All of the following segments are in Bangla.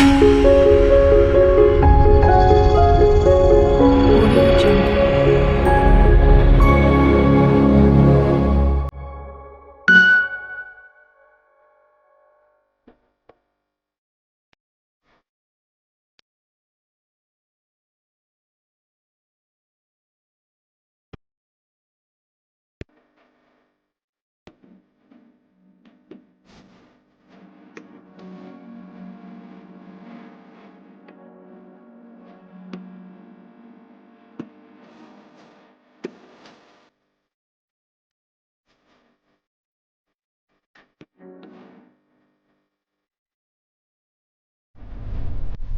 Música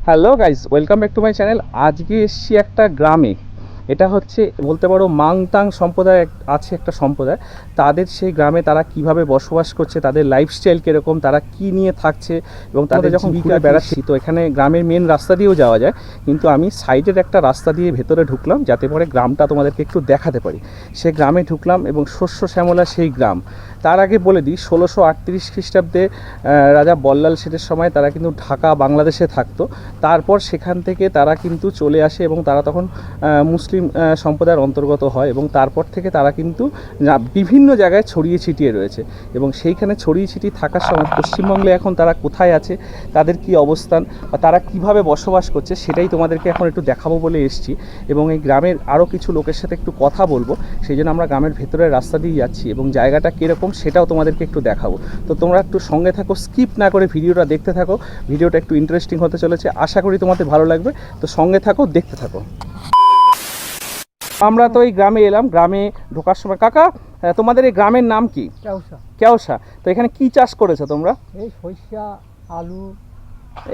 hello guys welcome back to my channel. আজকে এসছি একটা গ্রামে। এটা হচ্ছে বলতে পারো মাংতাং সম্প্রদায় আছে একটা সম্প্রদায়। তাদের সেই গ্রামে তারা কীভাবে বসবাস করছে তাদের লাইফস্টাইল কীরকম তারা কি নিয়ে থাকছে এবং তাদের যখন ঘুরে বেড়াচ্ছি তো এখানে গ্রামের মেন রাস্তা দিয়েও যাওয়া যায়। কিন্তু আমি সাইডের একটা রাস্তা দিয়ে ভেতরে ঢুকলাম যাতে পরে গ্রামটা তোমাদেরকে একটু দেখাতে পারি। সে গ্রামে ঢুকলাম এবং শস্য শ্যামলা সেই গ্রাম। তার আগে বলে দিই, ষোলোশো আটত্রিশ খ্রিস্টাব্দে রাজা বল্লাল সেটের সময় তারা কিন্তু ঢাকা, বাংলাদেশে থাকতো। তারপর সেখান থেকে তারা কিন্তু চলে আসে এবং তারা তখন মুসলিম সম্প্রদায়ের অন্তর্গত হয় এবং তারপর থেকে তারা কিন্তু বিভিন্ন জায়গায় ছড়িয়ে ছিটিয়ে রয়েছে এবং সেইখানে ছড়িয়ে ছিটিয়ে থাকার সময় পশ্চিমবঙ্গে এখন তারা কোথায় আছে, তাদের কি অবস্থান বা তারা কীভাবে বসবাস করছে সেটাই তোমাদেরকে এখন একটু দেখাবো বলে এসেছি এবং এই গ্রামের আরও কিছু লোকের সাথে একটু কথা বলব। সেই জন্য আমরা গ্রামের ভেতরের রাস্তা দিয়ে যাচ্ছি এবং জায়গাটা কীরকম সেটাও তোমাদেরকে একটু দেখাবো। তো তোমরা একটু সঙ্গে থাকো স্কিপ না করে ভিডিওটা দেখতে থাকো। ভিডিওটা একটু ইন্টারেস্টিং হতে চলেছে আশা করি তোমাদের ভালো লাগবে। তো সঙ্গে থাকো দেখতে থাকো। আমরা তো এই গ্রামে এলাম গ্রামে ঢোকার সময় কাকা তোমাদের এই গ্রামের নাম কি? কেউসা কেওসা। তো এখানে কি চাষ করেছ তোমরা? এই সরিষা আলু।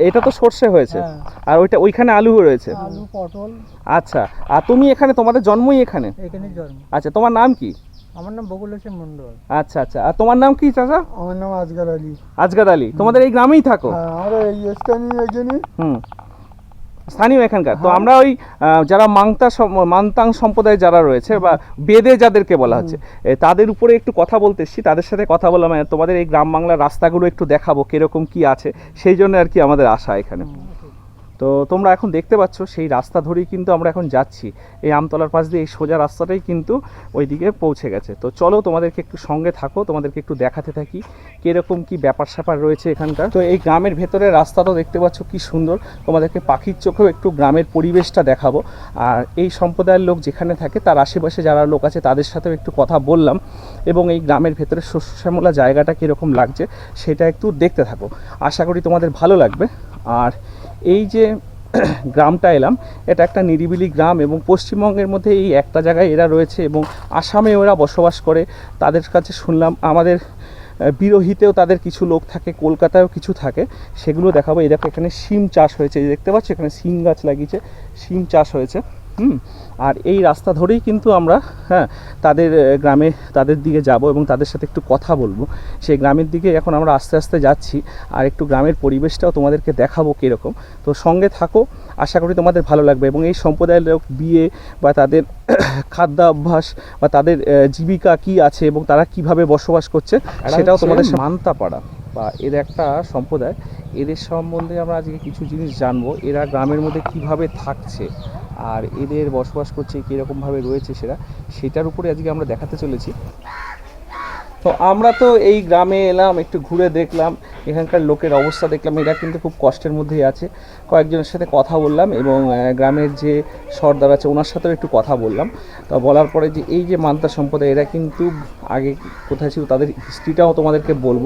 এটা তো সর্ষে হয়েছে। হ্যাঁ, আর ওইটা ওইখানে আলু রয়েছে। আলু পটল। আচ্ছা। আর তুমি এখানে তোমাদের জন্মই এখানে? এখানে জন্ম। আচ্ছা তোমার নাম কি? আমার নাম বকুল হোসেন মন্ডল আচ্ছা আচ্ছা। আর তোমার নাম কি চাচা? আমার নাম আজগার আলী। আজগাদ আলী। তোমাদের এই গ্রামেই থাকো? হ্যাঁ, আমরা এই স্থানীয় এখানে হুম। স্থানীয় এখানকার। তো হ্যাঁ। আমরা ওই যারা মাংতা মান্তাং সম্প্রদায় যারা রয়েছে বা বেদে যাদেরকে বলা হচ্ছে তাদের উপরে একটু কথা বলতে এসছি। তাদের সাথে কথা বললাম এ, তোমাদের এই গ্রাম বাংলার রাস্তাগুলো একটু দেখাবো কীরকম কি আছে সেই জন্য আর কি আমাদের আশা এখানে। তো তোমরা এখন দেখতে পাচ্ছ, সেই রাস্তা ধরেই কিন্তু আমরা এখন যাচ্ছি। এই আমতলার পাশ দিয়ে এই সোজা রাস্তাটাই কিন্তু ওইদিকে পৌঁছে গেছে। তো চলো তোমাদেরকে একটু সঙ্গে থাকো, তোমাদেরকে একটু দেখাতে থাকি কীরকম কি ব্যাপার স্যাপার রয়েছে এখানকার। তো এই গ্রামের ভেতরের রাস্তাটাও দেখতে পাচ্ছ কি সুন্দর। তোমাদেরকে পাখির চোখেও একটু গ্রামের পরিবেশটা দেখাবো। আর এই সম্প্রদায়ের লোক যেখানে থাকে, তার আশেপাশে যারা লোক আছে, তাদের সাথেও একটু কথা বললাম। এবং এই গ্রামের ভেতরে শস্য শ্যামলা জায়গাটা কীরকম লাগছে, সেটা একটু দেখতে থাকো। আশা করি তোমাদের ভালো লাগবে। আর এই যে গ্রামটা এলাম, এটা একটা নিরিবিলি গ্রাম এবং পশ্চিমবঙ্গের মধ্যে এই একটা জায়গায় এরা রয়েছে এবং আসামে ওরা বসবাস করে। তাদের কাছে শুনলাম আমাদের বিরোহিতেও তাদের কিছু লোক থাকে, কলকাতায়ও কিছু থাকে, সেগুলো দেখাবো। এই দেখো এখানে শিম চাষ হয়েছে। দেখতে পাচ্ছ? এখানে শিম গাছ লাগিয়েছে, শিম চাষ হয়েছে। হুম আর এই রাস্তা ধরেই কিন্তু আমরা হ্যাঁ তাদের গ্রামে তাদের দিকে যাব এবং তাদের সাথে একটু কথা বলব। সেই গ্রামের দিকে এখন আমরা আস্তে আস্তে যাচ্ছি আর একটু গ্রামের পরিবেশটাও তোমাদেরকে দেখাবো কীরকম। তো সঙ্গে থাকো আশা করি তোমাদের ভালো লাগবে এবং এই সম্প্রদায়ের লোক বিয়ে বা তাদের খাদ্যাভ্যাস বা তাদের জীবিকা কি আছে এবং তারা কীভাবে বসবাস করছে সেটাও তোমাদের মান্তাপাড়া। বা এর একটা সম্প্রদায় এদের সম্বন্ধে আমরা আজকে কিছু জিনিস জানব এরা গ্রামের মধ্যে কীভাবে থাকছে। আর এদের বসবাস করছে, কীরকমভাবে রয়েছে সেটা, সেটার উপরে আজকে আমরা দেখাতে চলেছি। তো আমরা তো এই গ্রামে এলাম, একটু ঘুরে দেখলাম, এখানকার লোকের অবস্থা দেখলাম, এরা কিন্তু খুব কষ্টের মধ্যেই আছে। কয়েকজনের সাথে কথা বললাম এবং গ্রামের যে সর্দার আছে, ওনার সাথেও একটু কথা বললাম। তো বলার পরে যে এই যে মান্তা সম্প্রদায়, এরা কিন্তু আগে কোথায় ছিল, তাদের হিস্ট্রিটাও তোমাদেরকে বলব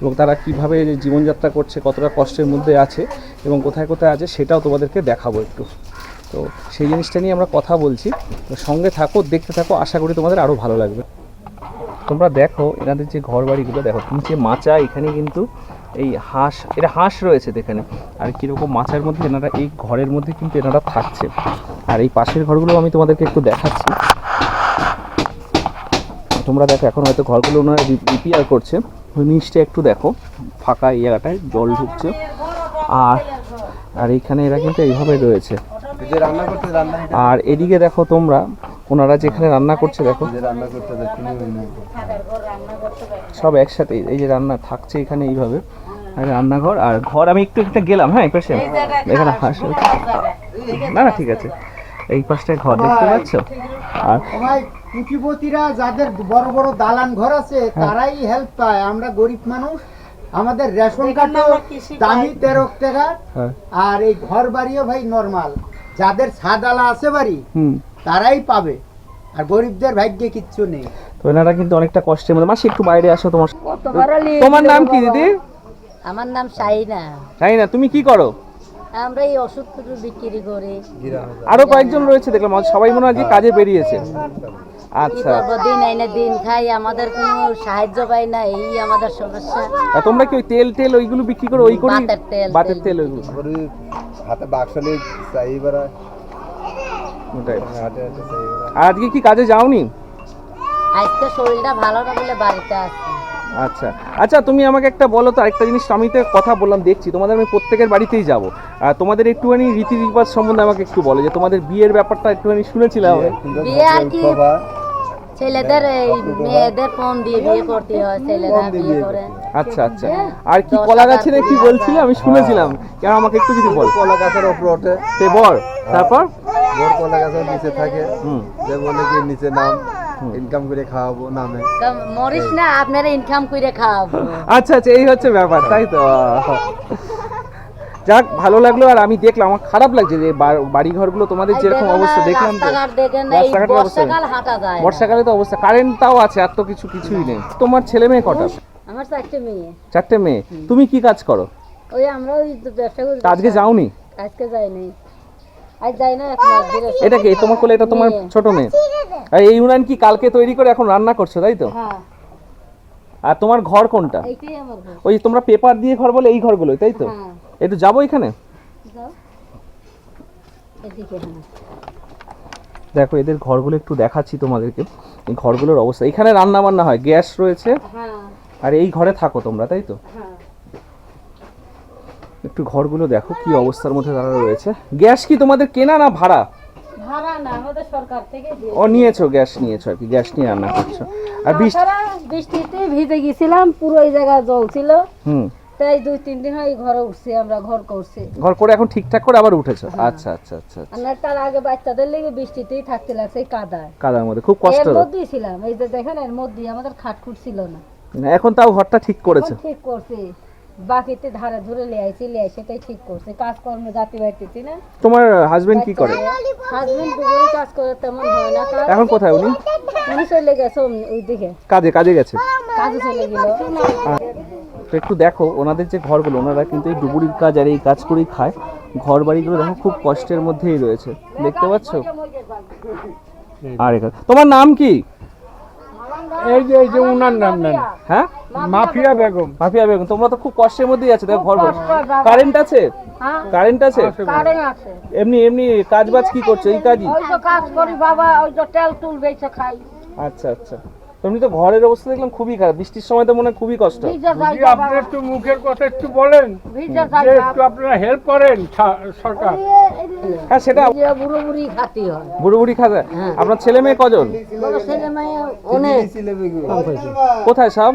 এবং তারা কীভাবে জীবনযাত্রা করছে, কতটা কষ্টের মধ্যে আছে এবং কোথায় কোথায় আছে, সেটাও তোমাদেরকে দেখাবো একটু। তো সেই জিনিসটা নিয়ে আমরা কথা বলছি। তো সঙ্গে থাকো, দেখতে থাকো, আশা করি তোমাদের আরও ভালো লাগবে। তোমরা দেখো, এনাদের যে ঘর বাড়িগুলো দেখো, নিচে মাচা, এখানে কিন্তু এই হাঁস এটা হাঁস রয়েছে এখানে। আর কীরকম মাচার মধ্যে এনারা, এই ঘরের মধ্যে কিন্তু এনারা থাকছে। আর এই পাশের ঘরগুলো আমি তোমাদেরকে একটু দেখাচ্ছি। তোমরা দেখো, এখন হয়তো ঘরগুলো ওনারা রিপেয়ার করছে। ওই একটু দেখো, ফাঁকা এই জায়গাটায় জল ঢুকছে। আর আর এইখানে এরা কিন্তু এইভাবে রয়েছে। যে রান্না করতে রান্না আর এদিকে দেখো তোমরা ওনারা যেখানে রান্না করছে দেখো। যে রান্না করতে দেখুন সব একসাথে এই যে রান্না থাকছে এখানে এইভাবে। রান্নাঘর আর ঘর আমি একটু একটা গেলাম হ্যাঁ এই পাশে। এখানে হাঁস না না ঠিক আছে। এই পাশটায় ঘর দেখতে পাচ্ছ? আর কুটিপতিরা যাদের বড় বড় দালান ঘর আছে তারাই হেল্প পায়। আমরা গরিব মানুষ আমাদের রেশন কার্ডেও দামি তেরো টাকা হ্যাঁ। আর এই ঘর বাড়িও ভাই নর্মাল যাদের ছাদালা আছে বাড়ি তারাই পাবে। আর গরিবদের ভাগ্যে কিচ্ছু নেই। তো এনারা কিন্তু অনেকটা কষ্টের মধ্যে মাসি একটু বাইরে আসো তোমার তোমার নাম কি দিদি? আমার নাম সাইনা সাইনা তুমি কি করো? আমরা এই ওষুধ বিক্রি করি। আরও কয়েকজন রয়েছে দেখলাম। সবাই মনে হয় যে কাজে বেরিয়েছে। আচ্ছা। দিন আইনে দিন খাই আমাদের কোনো সাহায্য পাই না এই আমাদের সমস্যা। তোমরা কি ওই তেল তেল ওইগুলো বিক্রি করো? ওই করে বাতের তেল, ওইগুলো। হাতে চাই আজকে কি কাজে যাওনি? আজকে শরীরটা ভালো না বলে বাড়িতে আছি। আচ্ছা। আচ্ছা তুমি আমাকে একটা বলো তো আরেকটা জিনিস আমি তো কথা বললাম দেখছি। তোমাদের আমি প্রত্যেকের বাড়িতেই যাব। আর তোমাদের একটুখানি রীতি রিবাজ সম্বন্ধে আমাকে একটু বলো যে তোমাদের বিয়ের ব্যাপারটা একটুখানি শুনেছিলাম বিয়ে আর কি? ছেলেদের এই মেয়েদের ফোন দিয়ে বিয়ে করতে হয় ছেলেরা বিয়ে করে। আচ্ছা আচ্ছা। আর কি কলা গাছে কি বলছিলে? আমি শুনেছিলাম। কেন আমাকে একটু যদি বল। কলা গাছের ওপর ওঠে। সে বর তারপর? বড় কলা গাছের নিচে থাকে। যে বলে কি নিচে নাম ইনকাম করে খাওয়াবো নামে। মরিস না আপনারা ইনকাম করে খাওয়াবো। আচ্ছা আচ্ছা এই হচ্ছে ব্যাপার তাই তো? যাক ভালো লাগল আর আমি দেখলাম আমার খারাপ লাগছে যে বাড়ি ঘরগুলো তোমাদের যেরকম অবস্থা দেখলাম রাস্তাঘাটের অবস্থা। বর্ষাকাল তো অবস্থা কারেন্ট তাও আছে আর তো কিছু কিছুই নেই। তোমার ছেলে মেয়ে কটা? আমার চারটে মেয়ে। চারটে মেয়ে। তুমি কি কাজ করো? ওই আমরা ওই ব্যবসা করি আজকে যাওনি? আজকে যাই নাই আজ যাই না এক মাস ধরে এটা কি? তোমার কোলে এটা তোমার ছোট মেয়ে? আর এই উনান কি কালকে তৈরি করে এখন রান্না করছ তাই তো? হ্যাঁ। আর তোমার ঘর কোনটা? এইটাই আমার ঘর। ওই তোমরা পেপার দিয়ে ঘর বলে এই ঘরগুলোই তাই তো? হ্যাঁ। একটু যাব এখানে? দেখো এদের ঘরগুলো একটু দেখাচ্ছি তোমাদেরকে। এই ঘরগুলোর অবস্থা। এখানে রান্না বান্না হয় গ্যাস রয়েছে। হ্যাঁ। আর এই ঘরে থাকো তোমরা তাই তো? হ্যাঁ। একটু ঘরগুলো দেখো কি অবস্থার মধ্যে তারা রয়েছে। গ্যাস কি তোমাদের কেনা না ভাড়া? ভাড়া না আমাদের সরকার ও নিয়েছো গ্যাস নিয়েছো আর কি গ্যাস নিয়ে রান্না করছ। আর বৃষ্টি বৃষ্টিতে ভিজে গেছিলাম পুরো এই জায়গা জল ছিল। হুম। তাই দুই তিন দিন হয় ঘরে উঠছি আমরা ঘর করছি। ঘর করে এখন ঠিকঠাক করে আবার উঠেছো? আচ্ছা আচ্ছা আচ্ছা আচ্ছা। না তার আগে বাচ্চাদের লেগে বৃষ্টিতেই থাকতে লাগছে এই কাদায়। কাদার মধ্যে খুব কষ্ট এর মধ্যেই ছিলাম এই যে দেখেন এর মধ্যেই আমাদের খাটখুট ছিল না। এখন তাও ঘরটা ঠিক করেছ? ঠিক করছি। বাকিতে ধারে ধরে লিয়ে আইছি লিয়ে আইছি তাই ঠিক করছে। কাজকর্মে জাতি বাড়তেছি না তোমার হাজবেন্ড কি করে? হাজবেন্ড দুপুরে কাজ করে তেমন হয় না। এখন কোথায় উনি? উনি চলে গেছে ওই দিকে কাজে কাজে গেছে? কাজে চলে গেল। তো একটু দেখো ওনাদের যে ঘরগুলো ওনারা কিন্তু এই ডুবুরির কাজ আর এই কাজ করেই খায়। ঘর বাড়িগুলো দেখো খুব কষ্টের মধ্যেই রয়েছে। দেখতে পাচ্ছ? আর এখানে তোমার নাম কি? এই যে এই যে উনার নাম নেন হ্যাঁ? মাফিয়া বেগম। মাফিয়া বেগম তোমরা তো খুব কষ্টের মধ্যেই আছো। দেখো ঘর কারেন্ট আছে? হ্যাঁ। কারেন্ট আছে? কারেন্ট আছে। এমনি এমনি কাজ বাজ কি করছ? এই কাজই? কাজ করি বাবা ওই তো তেল তুল বেচে খাই। আচ্ছা আচ্ছা। এমনি তো ঘরের অবস্থা দেখলাম খুবই খারাপ। বৃষ্টির সময় তো মনে হয় খুবই কষ্ট। যদি আপনি একটু মুখের কথা একটু বলেন যে একটু আপনারা হেল্প করেন সরকার। হ্যাঁ সেটা বুড়ো বুড়ি খাতি হয়। বুড়ো বুড়ি খাবে আপনার ছেলে মেয়ে কজন? ছেলে মেয়ে অনেক। কোথায় সব।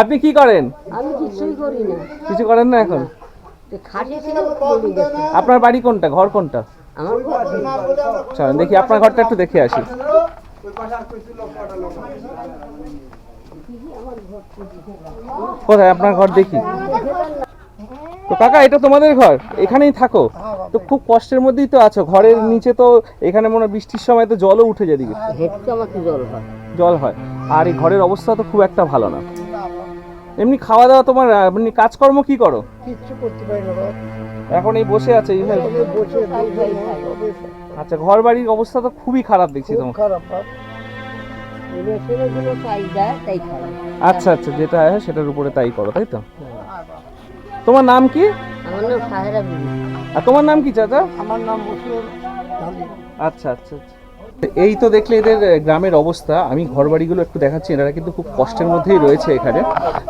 আপনি কি করেন? আমি কিছুই করি না। কিছু করেন না এখন? আপনার বাড়ি কোনটা? ঘর কোনটা? চলেন, দেখি আপনার ঘরটা একটু দেখে আসি। কোথায়? আপনার ঘর দেখি। তো কাকা, এটা তোমাদের ঘর? এখানেই থাকো। তো খুব কষ্টের মধ্যেই তো আছো। ঘরের নিচে তো এখানে মনে হয় বৃষ্টির সময় তো জলও উঠে যায় দিকে জল হয়। আর এই ঘরের অবস্থা তো খুব একটা ভালো না। এমনি খাওয়া দাওয়া তোমার এমনি কাজকর্ম কি করো? কিচ্ছু করতে পারি না। এখন এই বসে আছে আচ্ছা ঘর বাড়ির অবস্থা তো খুবই খারাপ দেখছি তোমার খারাপ আচ্ছা আচ্ছা যেটা হয় সেটার উপরে তাই করো তাই তো? তোমার নাম কি? আমার নাম সাহেরা আর তোমার নাম কি চাচা? আমার নাম আচ্ছা আচ্ছা আচ্ছা। এই তো দেখলে এদের গ্রামের অবস্থা। আমি ঘর বাড়িগুলো একটু দেখাচ্ছি, এনারা কিন্তু খুব কষ্টের মধ্যেই রয়েছে এখানে।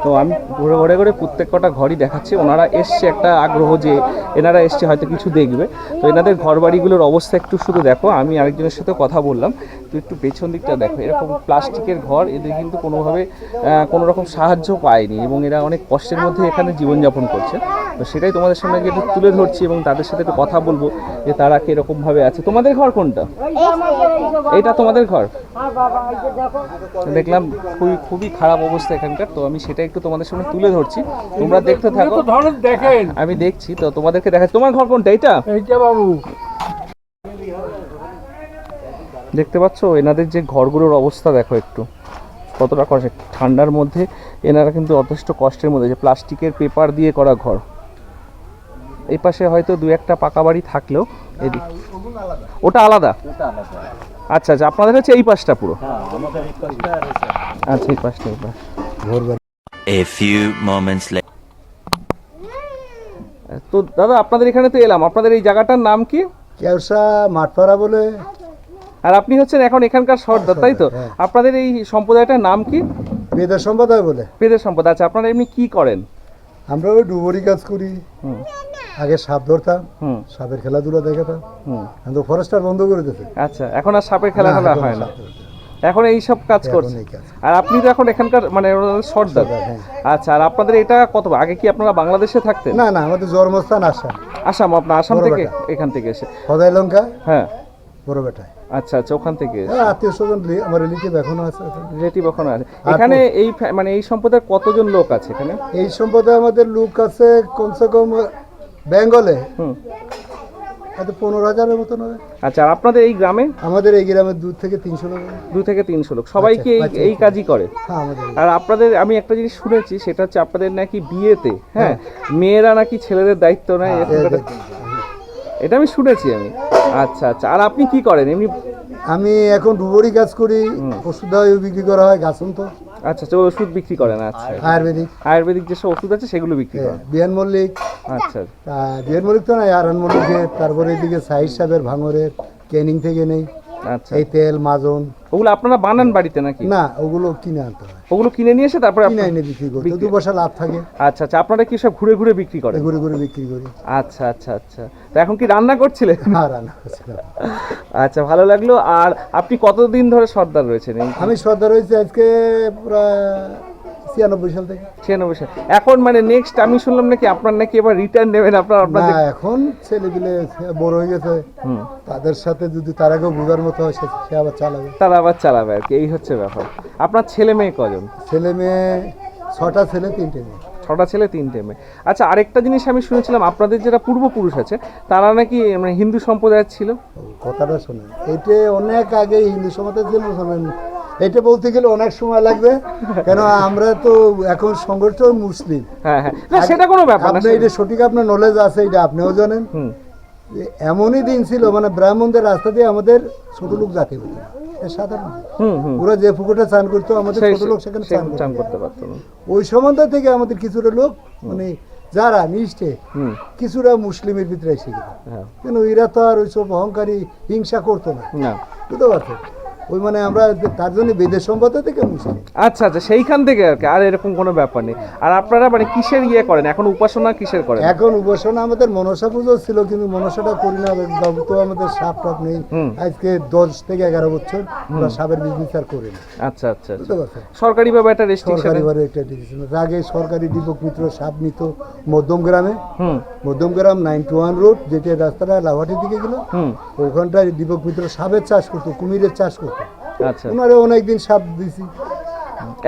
তো আমি ঘুরে, ঘরে ঘরে প্রত্যেক কটা ঘরই দেখাচ্ছি। ওনারা এসছে একটা আগ্রহ যে এনারা এসছে, হয়তো কিছু দেখবে। তো এনাদের ঘর বাড়িগুলোর অবস্থা একটু শুধু দেখো, আমি আরেকজনের সাথে কথা বললাম। তো একটু পেছন দিকটা দেখো এরকম প্লাস্টিকের ঘর এদের কিন্তু কোনোভাবে কোনো রকম সাহায্য পায়নি এবং এরা অনেক কষ্টের মধ্যে এখানে জীবনযাপন করছে। তো সেটাই তোমাদের সামনে একটু তুলে ধরছি এবং তাদের সাথে একটু কথা বলব যে তারা কীরকম ভাবে আছে। তোমাদের ঘর কোনটা? এইটা তোমাদের ঘর? দেখলাম খুবই খুবই খারাপ অবস্থা এখানকার তো আমি সেটা একটু তোমাদের সামনে তুলে ধরছি। তোমরা দেখতে থাকো। দেখেন। আমি দেখছি তো তোমাদেরকে দেখা তোমার ঘর কোনটা? এটা বাবু। দেখতে পাচ্ছো? এনাদের যে ঘরগুলোর অবস্থা দেখো একটু। কতটা কষ্ট। ঠান্ডার মধ্যে এনারা কিন্তু যথেষ্ট কষ্টের মধ্যে। যে প্লাস্টিকের পেপার দিয়ে করা ঘর। এই পাশে হয়তো দু একটা পাকা বাড়ি থাকলেও এদিক। ওটা আলাদা? আচ্ছা আচ্ছা। আপনাদের হচ্ছে এই পাশটা পুরো? আচ্ছা এই পাশটা এই পাশ। A few moments later. তো দাদা আপনাদের এখানে তো এলাম। আপনাদের এই জায়গাটার নাম কি? কেউসা মাঠপাড়া বলে। আর আপনি হচ্ছেন এখন এখানকার সর্দার তাই তো? হ্যাঁ। আপনাদের এই সম্প্রদায়টার নাম কি? বেদের সম্প্রদায় বলে। পেদের সম্পদ আচ্ছা আপনারা এমনি কি করেন? আমরা ওই ডুবরি কাজ করি। আগে সাপ ধরতাম সাপের খেলাধুলা দেখাতাম। এখন তো ফরেস্টার বন্ধ করে দিতে আচ্ছা এখন আর সাপের খেলা খেলা হয় না। এখন এই সব কাজ এখন করছে আর আপনি তো এখন এখানকার মানে সর্দার। হ্যাঁ। আচ্ছা আর আপনাদের এটা কত আগে কি আপনারা বাংলাদেশে থাকতেন? না না আমাদের জন্মস্থান আসাম। আসাম আপনার আসাম থেকে এখান থেকে এসে। সদাই লঙ্কা হ্যাঁ। বড় বেটায়। আচ্ছা আচ্ছা ওখান থেকে হ্যাঁ আত্মীয় স্বজন আমার রিলেটিভ এখনও আছে রিলেটিভ ওখানে আছে। এখানে এই মানে এই সম্প্রদায়ের কতজন লোক আছে এখানে? এই সম্প্রদায় আমাদের লোক আছে কমসে কম বেঙ্গলে। হুম। হয়তো পনেরো হাজারের মতন হবে আচ্ছা আর আপনাদের এই গ্রামে? আমাদের এই গ্রামে দু থেকে তিনশো লোক। দু থেকে তিনশো লোক। সবাই কি এই আচ্ছা, এই কাজই করে? হ্যাঁ আর আপনাদের আমি একটা জিনিস শুনেছি সেটা হচ্ছে আপনাদের নাকি বিয়েতে হ্যাঁ মেয়েরা নাকি ছেলেদের দায়িত্ব নেয় এরকম এই একটা- দেখুন। এটা আমি শুনেছি আমি। আচ্ছা আচ্ছা। আর আপনি কি করেন? এমনি আমি এখন ডুবরি কাজ করি ওষুধ বিক্রি করা হয় গাছন তো। আচ্ছা আচ্ছা ওষুধ বিক্রি করেন আচ্ছা। আয়ুর্বেদিক। আয়ুর্বেদিক যেসব ওষুধ আছে সেগুলো বিক্রি করেন? বিহান মল্লিক। আচ্ছা। বিহান মল্লিক তো নাই আর মল্লিকের তারপরে এদিকে সাহিদ সাহেবের ভাঙরের ক্যানিং থেকে নেই। আচ্ছা। এই তেল মাজন। ওগুলো আপনারা বানান বাড়িতে নাকি? না ওগুলো কিনে আনতে হয়। ওগুলো কিনে নিয়ে এসে তারপরে কিনে এনে বিক্রি করি দু পয়সা লাভ থাকে। আচ্ছা আচ্ছা আপনারা কি সব ঘুরে ঘুরে বিক্রি করেন? ঘুরে ঘুরে বিক্রি করি। আচ্ছা আচ্ছা আচ্ছা। তো এখন কি রান্না করছিলেন? আর রান্না করছিলাম। আচ্ছা ভালো লাগল। আর আপনি কতদিন ধরে সর্দার রয়েছেন আমি সর্দার রয়েছে আজকে প্রায় ছিয়ানব্বই সাল থেকে। ছিয়ানব্বই সাল। এখন মানে নেক্সট আমি শুনলাম নাকি আপনার নাকি এবার রিটার্ন নেবেন আপনার আপনাদের এখন বড় হয়ে গেছে। তাদের সাথে যদি তার আগেও বোঝার মতো হয় সে- আবার চালাবে। তারা আবার চালাবে আর কি এই হচ্ছে ব্যাপার। আপনার ছেলে মেয়ে কজন? ছেলে মেয়ে ছটা ছেলে তিনটে মেয়ে। ছটা ছেলে তিনটে মেয়ে। আচ্ছা আরেকটা জিনিস আমি শুনেছিলাম আপনাদের যারা পূর্বপুরুষ আছে তারা নাকি মানে হিন্দু সম্প্রদায়ের ছিল? কথাটা শোনেন। এটা অনেক আগে হিন্দু সমাজে ছিল এটা বলতে গেলে অনেক সময় লাগবে। কেন আমরা তো এখন সংগঠিত মুসলিম। হ্যাঁ হ্যাঁ। সেটা কোনো ব্যাপার আপনি এটা সঠিক আপনার নলেজ আছে এটা আপনিও জানেন। এমনই দিন ছিল মানে ব্রাহ্মণদের রাস্তা দিয়ে আমাদের ছোট লোক জাতি হতো সাধারণ। ওরা যে পুকুরটা চান করতো আমাদের ছোট লোক সেখানে চান করতে। পারতো ওই সম্বন্ধ থেকে আমাদের কিছুটা লোক মানে যারা নিষ্ঠে কিছুটা মুসলিমের ভিতরে এসে গেল। হ্যাঁ। কেন এরা তো আর ওইসব অহংকারী হিংসা করতো না। বুঝতে পারছ ওই মানে আমরা তার জন্য বেদের সম্পদ থেকে মুসলিম আচ্ছা আচ্ছা সেইখান থেকে আর কি আর এরকম কোনো ব্যাপার নেই। আর আপনারা মানে কিসের ইয়ে করেন? এখন উপাসনা কিসের করেন? এখন উপাসনা আমাদের মনসা পুজো ছিল কিন্তু মনসাটা করি না তো আমাদের সাপ টাপ নেই। আজকে দশ থেকে এগারো বছর আমরা সাপের বিজনেস আর করি না। আচ্ছা আচ্ছা বুঝতে পারছ সরকারি ভাবে একটা রেস্ট্রিকশন সরকারি ভাবে একটা ডিসিশন আগে সরকারি দীপক মিত্র সাপ নিত মধ্যম গ্রামে। মধ্যম গ্রাম নাইনটি ওয়ান রোড যেটা রাস্তাটা লাভাটির দিকে গেল। ওখানটায় দীপক মিত্র সাপের চাষ করতো কুমিরের চাষ করতো। আচ্ছা। ওনারে অনেকদিন সাপ দিছি।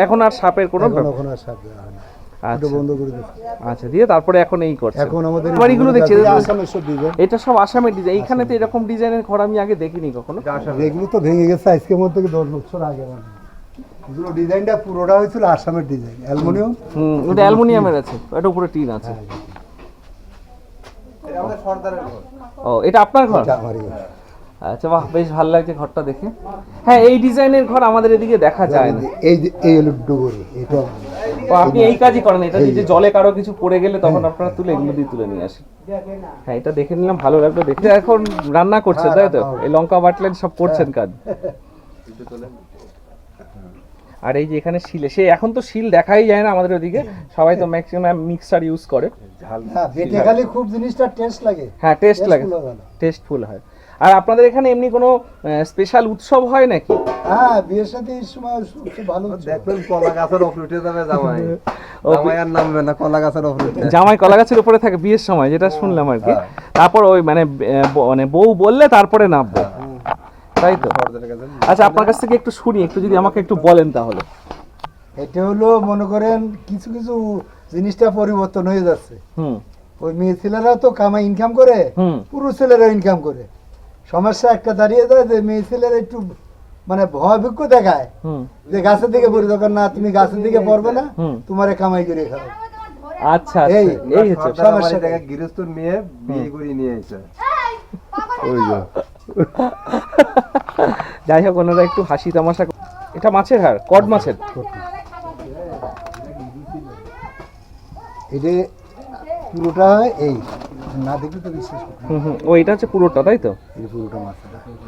এখন আর সাপের কোনো এখন আর সাপ দেওয়া হয় না। আচ্ছা। বন্ধ করে দিচ্ছি আচ্ছা দিয়ে তারপরে এখন এই করছে এখন আমাদের বাড়িগুলো দেখছি আসামের সব ডিজাইন এটা সব আসামের ডিজাইন এইখানে তো এরকম ডিজাইনের ঘর আমি আগে দেখিনি কখনো। এগুলো তো ভেঙে গেছে মধ্যে দশ বছর আগে এগুলো ডিজাইনটা পুরোটা হয়েছিল আসামের ডিজাইন অ্যালুমিনিয়াম? হুম ওটা অ্যালুমিনিয়ামের আছে এটা উপরে টিন আছে। ও এটা আপনার ঘর। আচ্ছা বাহ বেশ ভালো লাগছে ঘরটা দেখে। হ্যাঁ এই ডিজাইনের ঘর আমাদের এদিকে দেখা যায় না। এই এই হলো ডুবুরি এটা ও, আপনি এই কাজই করেন এটা যে। জলে কারও কিছু পড়ে গেলে তখন আপনারা তুলে এগুলো দিয়ে তুলে নিয়ে আসেন। হ্যাঁ এটা দেখে নিলাম ভালো লাগল দেখতে এখন রান্না করছেন তাই তো? এই লঙ্কা বাটলেন সব করছেন কাজ। আর এই যে এখানে শিলে সে এখন তো শিল দেখাই যায় না আমাদের ওদিকে। সবাই তো ম্যাক্সিমাম মিক্সার ইউজ করে। হ্যাঁ বেটে খালি খুব জিনিসটা টেস্ট লাগে। হ্যাঁ টেস্ট লাগে। টেস্টফুল হয়। আর আপনাদের এখানে এমনি কোনো স্পেশাল উৎসব হয় নাকি? হ্যাঁ বিয়ের সাথে এই সময় খুব ভালো দেখবেন কলা গাছের ওপরে উঠে যাবে জামাই। জামাই আর নামবে না কলা গাছের ওপরে জামাই কলা গাছের উপরে থাকে বিয়ের সময় যেটা শুনলাম আর কি। তারপর ওই মানে মানে বউ বললে তারপরে নামবে। তাই তো? আচ্ছা আপনার কাছ থেকে একটু শুনি একটু যদি আমাকে একটু বলেন তাহলে। এটা হলো মনে করেন কিছু কিছু জিনিসটা পরিবর্তন হয়ে যাচ্ছে। হুম। ওই মেয়ে ছেলেরাও তো কামাই ইনকাম করে হুম। পুরুষ ছেলেরা ইনকাম করে। সমস্যা একটা দাঁড়িয়ে যায় যে মেয়ে ছেলেরা একটু মানে ভয়াভিজ্ঞ দেখায়। যে গাছের দিকে পড়ি দরকার না তুমি গাছের দিকে পড়বে না। তোমারে কামাই করে খাও আচ্ছা আচ্ছা। এই, এই হচ্ছে সমস্যা বাড়ি থেকে গৃহস্থর মেয়ে বিয়ে করে নিয়ে এসে ওই যাই হোক ওনারা একটু হাসি তামাশা এটা মাছের হাড় কড মাছের। এটা পুরোটা হয় এই। না দেখলে তো বিশ্বাস হুম ও এটা হচ্ছে পুরোটা তাই তো? এই পুরোটা মাছ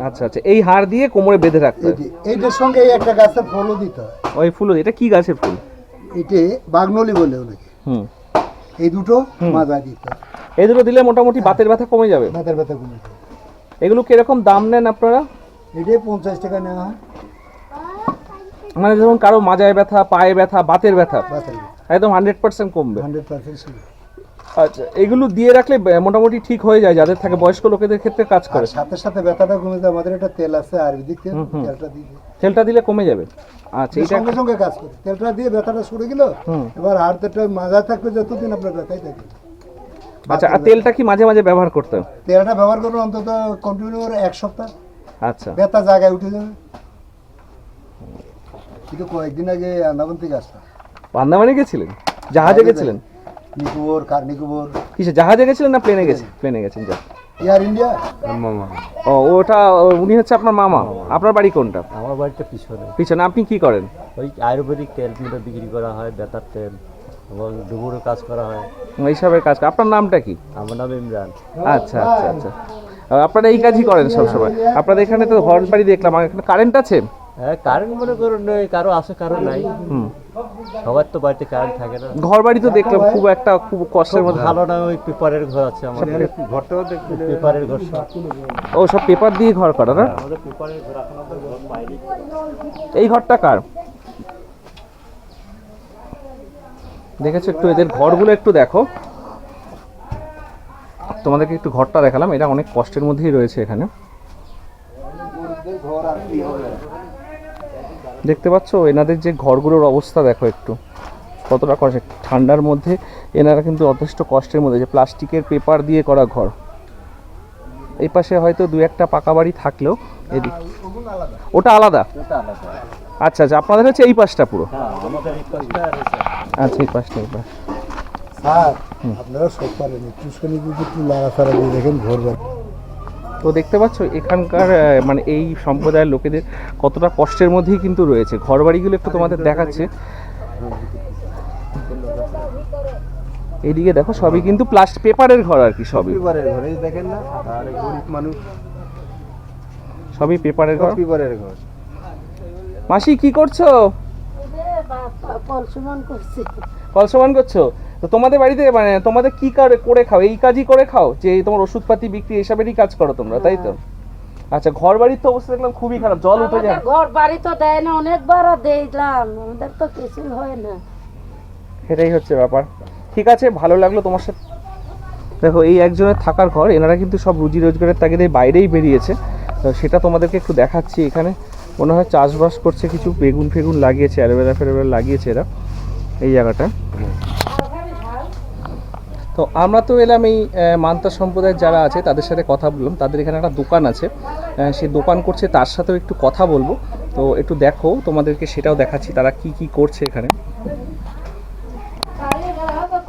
আচ্ছা আচ্ছা এই হাড় দিয়ে কোমরে বেঁধে রাখতে হয়। এইটার সঙ্গে এই একটা গাছের ফলও দিতে হয়। ওই ফুল এটা কি গাছের ফুল? এটি বাগনলি বলে ওনাকে। হুম। এই দুটো মাজা দিতে হয়। এই দুটো দিলে মোটামুটি বাতের ব্যথা কমে যাবে? মাথার ব্যথা কমে যায়। এগুলো কীরকম দাম নেন আপনারা? এটাই পঞ্চাশ টাকা নেওয়া হয়। মানে ধরুন কারও মাজায় ব্যথা পায়ে ব্যথা বাতের ব্যথা বাতার একদম হান্ড্রেড পার্সেন্ট কমবে। হান্ড্রেড পার্সেন্ট আচ্ছা এগুলো দিয়ে রাখলে মোটামুটি ঠিক হয়ে যায় যাদের থাকে বয়স্ক লোকেদের ক্ষেত্রে কাজ করে। সাথে সাথে ব্যথাটা কমে যায় আমাদের একটা তেল আছে আয়ুর্বেদিক তেল তেলটা দিয়ে। তেলটা দিলে কমে যাবে। আচ্ছা এটা সঙ্গে সঙ্গে কাজ করে। তেলটা দিয়ে ব্যথাটা সরে গেল এবার আর তেলটা মাজা থাকবে যতদিন আপনার ব্যথাই থাকবে। আচ্ছা আর তেলটা কি মাঝে মাঝে ব্যবহার করতে? তেলটা ব্যবহার করুন অন্তত কন্টিনিউ এক সপ্তাহ। আচ্ছা। ব্যথা জায়গায় উঠে যাবে। কিন্তু কয়েকদিন আগে আন্দামান থেকে আসলাম। আন্দামানে গেছিলেন? জাহাজে গেছিলেন? নিকোবর কার নিকোবর? কিসে জাহাজে গেছিলেন না প্লেনে গেছেন? প্লেনে গেছেন যা এয়ার ইন্ডিয়া মামা। ও ওটা ও, উনি হচ্ছে আপনার মামা। আপনার বাড়ি কোনটা? আমার বাড়িটা পিছনে। পিছনে আপনি কি করেন? ওই আয়ুর্বেদিক তেল বিক্রি করা হয় বেতার তেল এবং ডুবুরও কাজ করা হয়। এইসবের কাজ আপনার নামটা কি? আমার নাম ইমরান। আচ্ছা আচ্ছা আচ্ছা। আর আপনারা এই কাজই করেন সবসময়। আপনাদের এখানে তো ঘর বাড়ি দেখলাম। এখানে কারেন্ট আছে? হ্যাঁ কারেন্ট মনে করুন নেই কারও আছে কারও নাই। হুম। সবার তো বাড়িতে কারেন্ট থাকে না। ঘর বাড়ি তো দেখলাম খুব একটা খুব কষ্টের মধ্যে। ভালো না ওই পেপারের ঘর আছে আমাদের। ঘরটাও দেখতে পেপারের ঘর ও সব পেপার দিয়ে ঘর করা না? আমাদের পেপারের ঘর এখন আমাদের ঘর পাইনি এই ঘরটা কার? দেখেছ একটু এদের ঘরগুলো একটু দেখো। তোমাদেরকে একটু ঘরটা দেখালাম এটা অনেক কষ্টের মধ্যেই রয়েছে এখানে। দেখতে পাচ্ছ? এনাদের যে ঘরগুলোর অবস্থা দেখো একটু। কতটা কষ্ট। ঠান্ডার মধ্যে এনারা কিন্তু যথেষ্ট কষ্টের মধ্যে। যে প্লাস্টিকের পেপার দিয়ে করা ঘর। এই পাশে হয়তো দু একটা পাকা বাড়ি থাকলেও এদিক। ওটা আলাদা? আচ্ছা আচ্ছা। আপনাদের হচ্ছে এই পাশটা পুরো? হ্যাঁ। আচ্ছা এই পাশটা এই পাশ। আপনারা সব পারেন। একটু যদি একটু দিয়ে দেখেন ঘর তো দেখতে পাচ্ছ এখানকার মানে এই সম্প্রদায়ের লোকেদের কতটা কষ্টের মধ্যেই কিন্তু রয়েছে। ঘর বাড়িগুলো একটু তোমাদের দেখাচ্ছে। এইদিকে দেখো সবই কিন্তু প্লাস্টিক পেপারের ঘর আর কি সবই। পিপারের ঘরে এই দেখেন না আর এই গরিব মানুষ। সবই পেপারের ঘর। পেপারের ঘর। মাসি কি করছ? পলসুমন করছি। কল সমান করছ? তো তোমাদের বাড়িতে মানে তোমাদের কি করে করে খাও? এই কাজই করে খাও যে এই তোমার ওষুধপাতি বিক্রি এসবেরই কাজ করো তোমরা তাই তো? আচ্ছা ঘর বাড়ির তো অবস্থা দেখলাম খুবই খারাপ জল উঠে যায়। ঘর বাড়ি তো দেয় না অনেকবার দেখলাম আমাদের তো কিছুই হয় না। সেটাই হচ্ছে ব্যাপার। ঠিক আছে ভালো লাগল তোমার সাথে। দেখো এই একজনের থাকার ঘর এনারা কিন্তু সব রুজি রোজগারের তাগিদে বাইরেই বেরিয়েছে। তো সেটা তোমাদেরকে একটু দেখাচ্ছি এখানে। মনে হয় চাষবাস করছে কিছু বেগুন ফেগুন লাগিয়েছে অ্যালোভেরা ফেলোভেরা লাগিয়েছে এরা এই জায়গাটা। তো আমরা তো এলাম এই মান্তা সম্প্রদায়ের যারা আছে তাদের সাথে কথা বললাম। তাদের এখানে একটা দোকান আছে। সে দোকান করছে তার সাথেও একটু কথা বলব। তো একটু দেখো তোমাদেরকে সেটাও দেখাচ্ছি তারা কি কি করছে এখানে।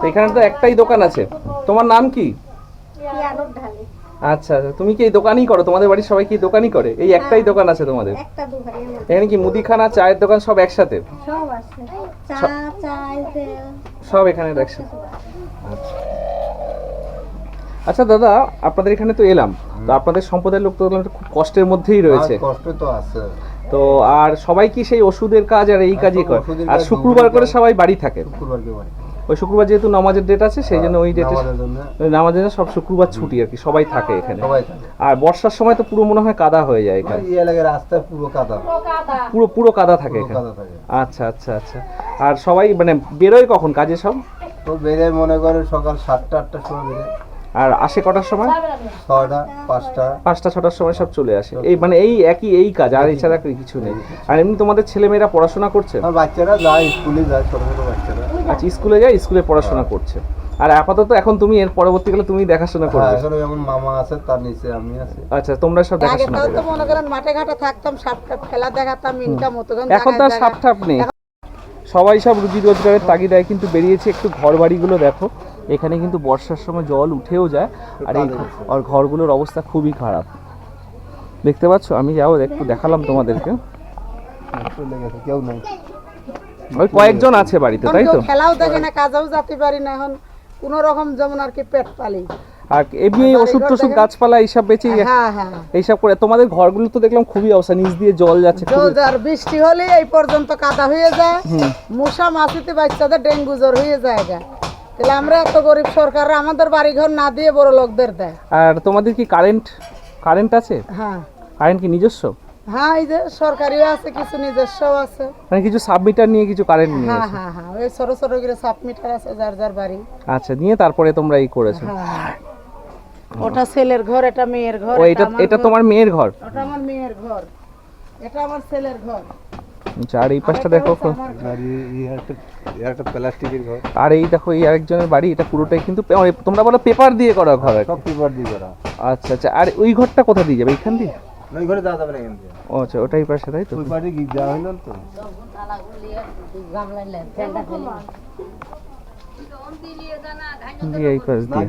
এখানে তো একটাই দোকান আছে। তোমার নাম কি? আচ্ছা আচ্ছা। তুমি কি এই দোকানই করো? তোমাদের বাড়ির সবাই কি দোকানই করে? এই একটাই দোকান আছে তোমাদের? এখানে কি মুদিখানা চায়ের দোকান সব একসাথে? সব এখানে একসাথে। আচ্ছা। আচ্ছা দাদা আপনাদের এখানে তো এলাম। তো আপনাদের সম্প্রদায়ের লোক তো খুব কষ্টের মধ্যেই রয়েছে। কষ্ট তো আছে। তো আর সবাই কি সেই ওষুধের কাজ আর এই কাজই করে? আর শুক্রবার করে সবাই বাড়ি থাকে। ওই শুক্রবার যেহেতু নামাজের ডেট আছে সেই জন্য ওই ডেটে নামাজের জন্য। নামাজের জন্য সব শুক্রবার ছুটি আর কি সবাই থাকে এখানে। আর বর্ষার সময় তো পুরো মনে হয় কাদা হয়ে যায় এখানে। এই রাস্তায় পুরো কাদা। পুরো পুরো কাদা থাকে এখানে। আচ্ছা আচ্ছা আচ্ছা। আর সবাই মানে বেরোয় কখন কাজে সব? তো বেরোয় মনে করে সকাল সাতটা আটটার সময় বেড়ে আর আসে কটার সময়? ছয়টা পাঁচটা। পাঁচটা ছটার সময় সব চলে আসে। এই মানে এই একই এই কাজ আর এছাড়া কিছু নেই? আর এমনি তোমাদের ছেলেমেয়েরা পড়াশোনা করছে? আমার বাচ্চারা যায় স্কুলে যায় ছোট ছোট বাচ্চারা। আচ্ছা স্কুলে যায় স্কুলে পড়াশোনা করছে। আর আপাতত এখন তুমি এর পরবর্তীকালে তুমি দেখাশোনা হ্যাঁ করবে এখানে যেমন মামা আছে তার নিচে আমি আছি। আচ্ছা তোমরা সব দেখাশোনা আগেটাও তো মনে করেন মাঠে ঘাটে থাকতাম সাপটা খেলা দেখাতাম ইনকাম হতো এখন তো আর সাপ ঠাপ নেই। সবাই সব রুজি রোজগারের তাগিদায় কিন্তু বেরিয়েছে একটু ঘর বাড়িগুলো দেখো। এখানে কিন্তু বর্ষার সময় জল উঠেও যায় আর এই আর ঘরগুলোর অবস্থা খুবই খারাপ। দেখতে পাচ্ছ? আমি যাও একটু দেখালাম তোমাদেরকে। কেউ নাই। ওই কয়েকজন আছে বাড়িতে তাই তো? খেলাও দেখে না কাজেও যেতে পারি না এখন কোন রকম যেমন আর কি পেট পালি। আর এমনি এই ওষুধ টষুধ গাছপালা এইসব বেচে হ্যাঁ হ্যাঁ এইসব করে তোমাদের ঘরগুলো তো দেখলাম খুবই অবস্থা নিচ দিয়ে জল যাচ্ছে আর বৃষ্টি হলে এই পর্যন্ত কাদা হয়ে যায় মশা মাছিতে বাচ্চাদের ডেঙ্গু জ্বর হয়ে যায় গা। তাহলে আমরা এত গরিব সরকার আমাদের বাড়ি ঘর না দিয়ে বড় লোকদের দেয়। আর তোমাদের কি কারেন্ট কারেন্ট আছে? হ্যাঁ। কারেন্ট কি নিজস্ব? হ্যাঁ এই যে সরকারিও আছে কিছু নিজস্ব আছে। মানে কিছু সাবমিটার নিয়ে কিছু কারেন্ট নিয়ে হ্যাঁ হ্যাঁ হ্যাঁ ওই ছোট ছোট করে সাপ মিটার আছে যার যার বাড়ি। আচ্ছা নিয়ে তারপরে তোমরা এই করেছ। হ্যাঁ। ওটা ছেলের ঘর এটা মেয়ের ঘর ও এটা এটা তোমার মেয়ের ঘর? ওটা আমার মেয়ের ঘর এটা আমার ছেলের ঘর। আচ্ছা, আর এই পাশটা দেখো আর এই- এই একটা প্লাস্টিকের ঘর। আর এই দেখো এই আরেকজনের বাড়ি এটা পুরোটাই কিন্তু মানে তোমরা বলো পেপার দিয়ে করা ঘর। সব পেপার দিয়ে করা। আচ্ছা আচ্ছা আর ওই ঘরটা কোথা দিয়ে যাবে? এইখান দিয়ে? ওই ঘরে যাওয়া যাবে না এখান ও আচ্ছা ওটাই পাশে তাই তো? ওই পাশে গিয়ে যাওয়া হইল তো? গামলায় ফেলটা ফেলি দিয়ে। এই পাশ দিয়ে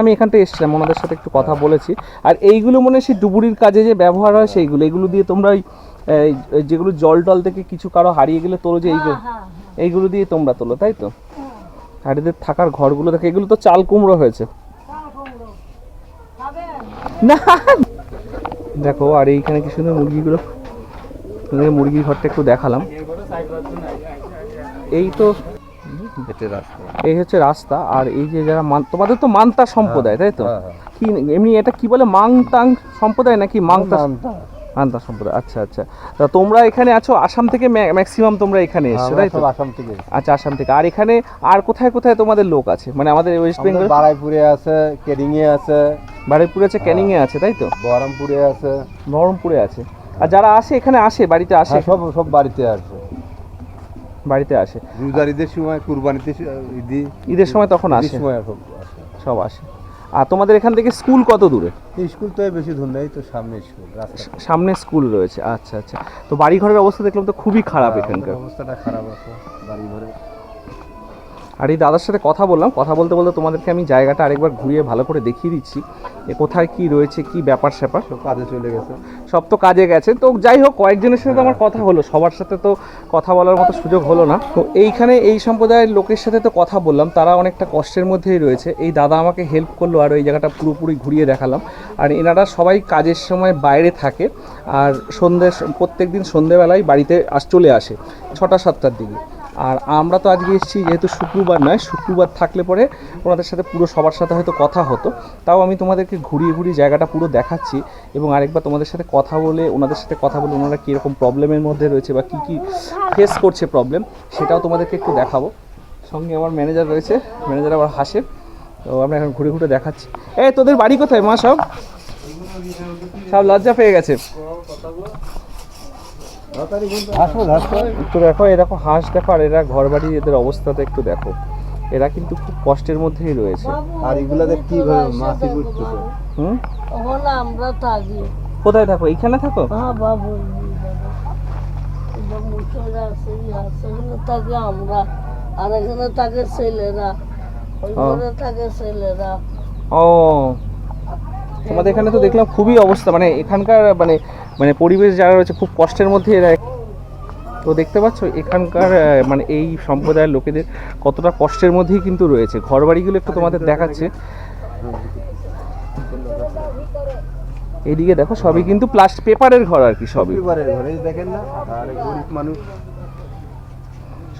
আমি এখানটা এসেছিলাম ওনাদের সাথে একটু কথা বলেছি। আর এইগুলো মনে হয় সেই ডুবুরির কাজে যে ব্যবহার হয় সেইগুলো এগুলো দিয়ে তোমরা ওই যেগুলো জল টল থেকে কিছু কারও হারিয়ে গেলে তোলো যে এইগুলো এইগুলো দিয়ে তোমরা তোলো তাই তো? আর এদের থাকার ঘরগুলো দেখে এগুলো তো চাল কুমড়ো হয়েছে। না। দেখো আর এইখানে কি সুন্দর মুরগিগুলো? মুরগির ঘরটা একটু দেখালাম। এই তো এই হচ্ছে রাস্তা আর এই যে যারা তোমাদের তো মান্তা সম্প্রদায় তাই তো? হ্যাঁ, হ্যাঁ। কি এমনি এটা কি বলে মাংতাং সম্প্রদায় নাকি মাংতা? মানতা। সম্প্রদায় আচ্ছা আচ্ছা। তা তোমরা এখানে আছো আসাম থেকে ম্যাক্সিমাম তোমরা এখানে এসছো তাই তো? আসাম থেকে আচ্ছা আসাম থেকে। আর এখানে আর কোথায় কোথায় তোমাদের লোক আছে? মানে আমাদের ওয়েস্ট বেঙ্গল বারাইপুরে আছে কেরিংয়ে আছে। বারুইপুরে আছে ক্যানিং এ আছে তাই তো? বহরমপুরে আছে। বহরমপুরে আছে। আর যারা আসে এখানে আসে বাড়িতে আসে? হ্যাঁ, সব সব বাড়িতে আছে বাড়িতে আসে। রোজার ঈদের সময় কুরবানিতে ঈদের সময় তখন আসে। সময় সব আসে। সব আসে। আর তোমাদের এখান থেকে স্কুল কত দূরে? স্কুল তো বেশি দূর নেই তো সামনে স্কুল সামনে স্কুল রয়েছে আচ্ছা আচ্ছা। তো বাড়ি ঘরের অবস্থা দেখলাম তো খুবই খারাপ এখানকার। অবস্থাটা খারাপ আছে বাড়ি ঘরে আর এই দাদার সাথে কথা বললাম। কথা বলতে বলতে তোমাদেরকে আমি জায়গাটা আরেকবার ঘুরিয়ে ভালো করে দেখিয়ে দিচ্ছি এ কোথায় কি রয়েছে কি ব্যাপার স্যাপার। সব কাজে চলে গেছে। সব তো কাজে গেছে। তো যাই হোক কয়েকজনের সাথে তো আমার কথা হলো। সবার সাথে তো কথা বলার মতো সুযোগ হলো না। তো এইখানে এই সম্প্রদায়ের লোকের সাথে তো কথা বললাম। তারা অনেকটা কষ্টের মধ্যেই রয়েছে। এই দাদা আমাকে হেল্প করল আর ওই জায়গাটা পুরোপুরি ঘুরিয়ে দেখালাম। আর এনারা সবাই কাজের সময় বাইরে থাকে আর সন্ধ্যে প্রত্যেক দিন সন্ধ্যেবেলায় বাড়িতে আস চলে আসে ছটা সাতটার দিকে। আর আমরা তো আজকে এসেছি, যেহেতু শুক্রবার নয়, শুক্রবার থাকলে পরে ওনাদের সাথে পুরো সবার সাথে হয়তো কথা হতো। তাও আমি তোমাদেরকে ঘুরিয়ে ঘুরিয়ে জায়গাটা পুরো দেখাচ্ছি এবং আরেকবার তোমাদের সাথে কথা বলে, ওনাদের সাথে কথা বলে ওনারা কীরকম প্রবলেমের মধ্যে রয়েছে বা কী কী ফেস করছে প্রবলেম সেটাও তোমাদেরকে একটু দেখাবো। সঙ্গে আমার ম্যানেজার রয়েছে ম্যানেজার আবার হাসে, তো আমরা এখন ঘুরে ঘুরে দেখাচ্ছি। এই, তোদের বাড়ি কোথায় মা সব? সব লজ্জা পেয়ে গেছে। হাসো একটু দেখো এই দেখো হাঁস দেখো আর এরা ঘর বাড়ি এদের অবস্থাটা একটু দেখো। এরা কিন্তু খুব কষ্টের মধ্যেই রয়েছে। আর মাছি করতেছে হুম? ওখানে আমরা থাকি কোথায় থাকো? এইখানে থাকো? হ্যাঁ বাবু মুখেরা আছে সেখানে থাকে আমরা আর এখানে থাকে ছেলেরা। ওই ঘরে থাকে ছেলেরা। ও। তোমাদের এখানে তো দেখলাম খুবই অবস্থা মানে এখানকার মানে মানে পরিবেশ যারা রয়েছে খুব কষ্টের মধ্যে এরা তো দেখতে পাচ্ছ এখানকার মানে এই সম্প্রদায়ের লোকেদের কতটা কষ্টের মধ্যেই কিন্তু রয়েছে। ঘর বাড়িগুলো একটু তোমাদের দেখাচ্ছে। এদিকে দেখো সবই কিন্তু প্লাস্টিক পেপারের ঘর আর কি সবই। পিপারের ঘর এই দেখেন না আর গরিব মানুষ।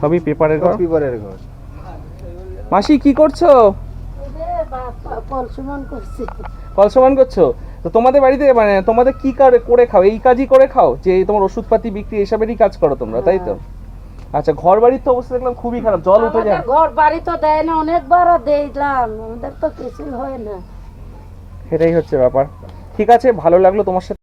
সবই পেপারের ঘর। পেপারের ঘর। মাসি কি করছ? পলসুমন করছি। কল সমান করছ? তো তোমাদের বাড়িতে মানে তোমাদের কি কার- করে খাও? এই কাজই করে খাও? যে তোমার ওষুধপাতি বিক্রি এসবেরই কাজ করো তোমরা তাই তো? আচ্ছা ঘর বাড়ির তো অবস্থা দেখলাম খুবই খারাপ জল উঠে যায়। ঘর বাড়ি তো দেয় না অনেকবার দিলাম আমাদের তো কিছুই হয় না। সেটাই হচ্ছে ব্যাপার। ঠিক আছে ভালো লাগল তোমার সাথে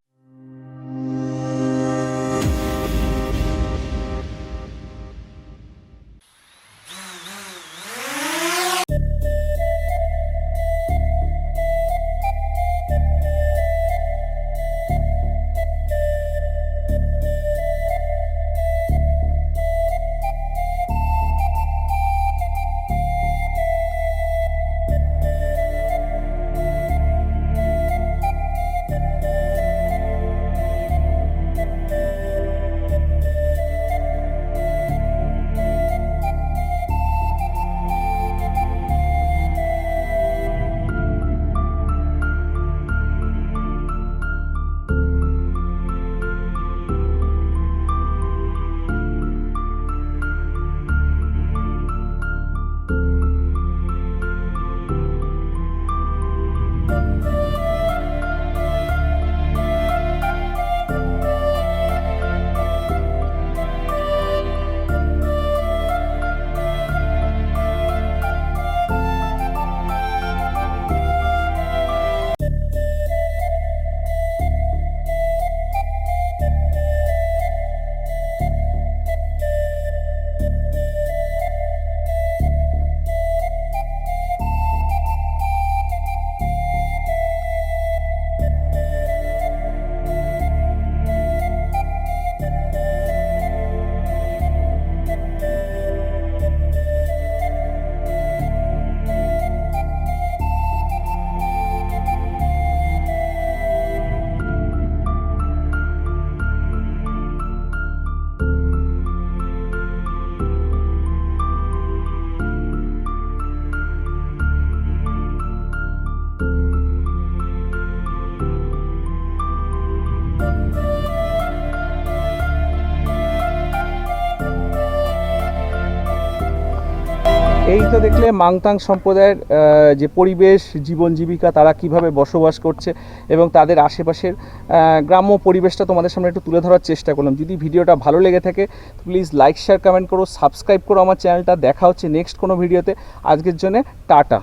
এই দেখলে মাংতাং সম্প্রদায়ের যে পরিবেশ, জীবন জীবিকা, তারা কীভাবে বসবাস করছে এবং তাদের আশেপাশের গ্রাম্য পরিবেশটা তোমাদের সামনে একটু তুলে ধরার চেষ্টা করলাম। যদি ভিডিওটা ভালো লেগে থাকে প্লিজ লাইক শেয়ার কমেন্ট করো সাবস্ক্রাইব করো আমার চ্যানেলটা দেখা হচ্ছে নেক্সট কোনো ভিডিওতে আজকের জন্য টাটা.